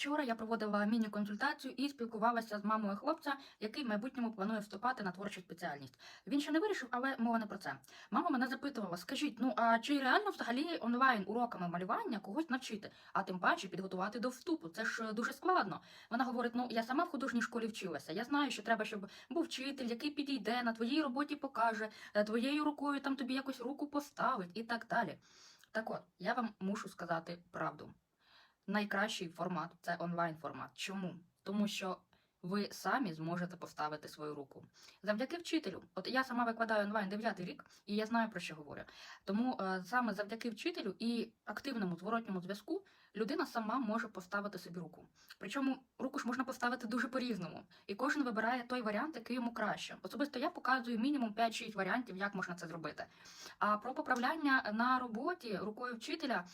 Вчора я проводила міні-консультацію і спілкувалася з мамою хлопця, який в майбутньому планує вступати на творчу спеціальність. Він ще не вирішив, але мова не про це. Мама мене запитувала: скажіть, ну а чи реально взагалі онлайн уроками малювання когось навчити, а тим паче підготувати до вступу? Це ж е, дуже складно. Вона говорить: ну я сама в художній школі вчилася. Я знаю, що треба, щоб був вчитель, який підійде на твоїй роботі, покаже, е, твоєю рукою там тобі якось руку поставить і так далі. Так от, я вам мушу сказати правду найкращий формат це онлайн формат. Чому? Тому що ви самі зможете поставити свою руку завдяки вчителю. От я сама викладаю онлайн 9 рік, і я знаю про що говорю. Тому е, саме завдяки вчителю і активному зворотньому зв'язку людина сама може поставити собі руку. Причому руку ж можна поставити дуже по-різному, і кожен вибирає той варіант, який йому краще. Особисто я показую мінімум 5-6 варіантів, як можна це зробити. А про поправляння на роботі рукою вчителя.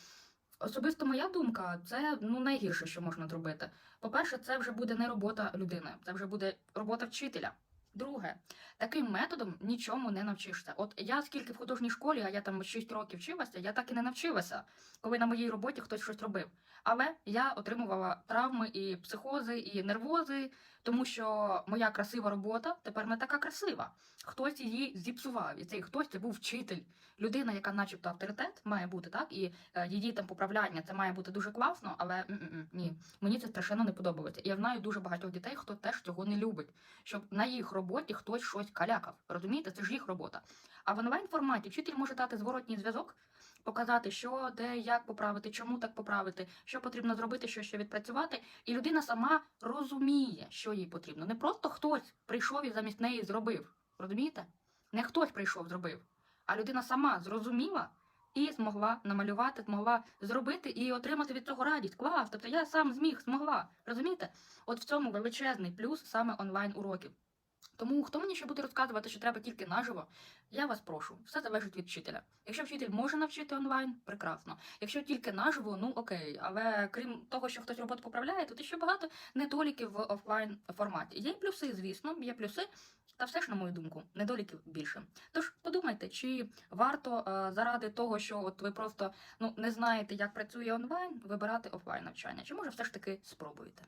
Особисто моя думка, це ну найгірше, що можна зробити. По-перше, це вже буде не робота людини, це вже буде робота вчителя. Друге, таким методом нічому не навчишся. От я скільки в художній школі, а я там 6 років вчилася, я так і не навчилася, коли на моїй роботі хтось щось робив. Але я отримувала травми і психози, і нервози, тому що моя красива робота тепер не така красива. Хтось її зіпсував, і цей хтось це був вчитель, людина, яка, начебто, авторитет має бути, так і е, її там поправляння це має бути дуже класно, але ні, мені це страшенно не подобається. І я знаю дуже багатьох дітей, хто теж цього не любить, щоб на їх роботі хтось щось калякав. Розумієте, це ж їх робота. А в онлайн форматі вчитель може дати зворотній зв'язок, показати, що, де, як поправити, чому так поправити, що потрібно зробити, що ще відпрацювати. І людина сама розуміє, що їй потрібно. Не просто хтось прийшов і замість неї зробив. Розумієте? Не хтось прийшов, зробив, а людина сама зрозуміла і змогла намалювати, змогла зробити і отримати від цього радість. Клас! Тобто я сам зміг, змогла. Розумієте? От в цьому величезний плюс саме онлайн уроків. Тому хто мені ще буде розказувати, що треба тільки наживо, я вас прошу, все залежить від вчителя. Якщо вчитель може навчити онлайн, прекрасно. Якщо тільки наживо, ну окей. Але крім того, що хтось роботу поправляє, тут ще багато недоліків в офлайн форматі. Є плюси, звісно, є плюси, та все ж, на мою думку, недоліків більше. Тож подумайте, чи варто е, заради того, що от ви просто ну не знаєте, як працює онлайн, вибирати офлайн навчання, чи може все ж таки спробуєте.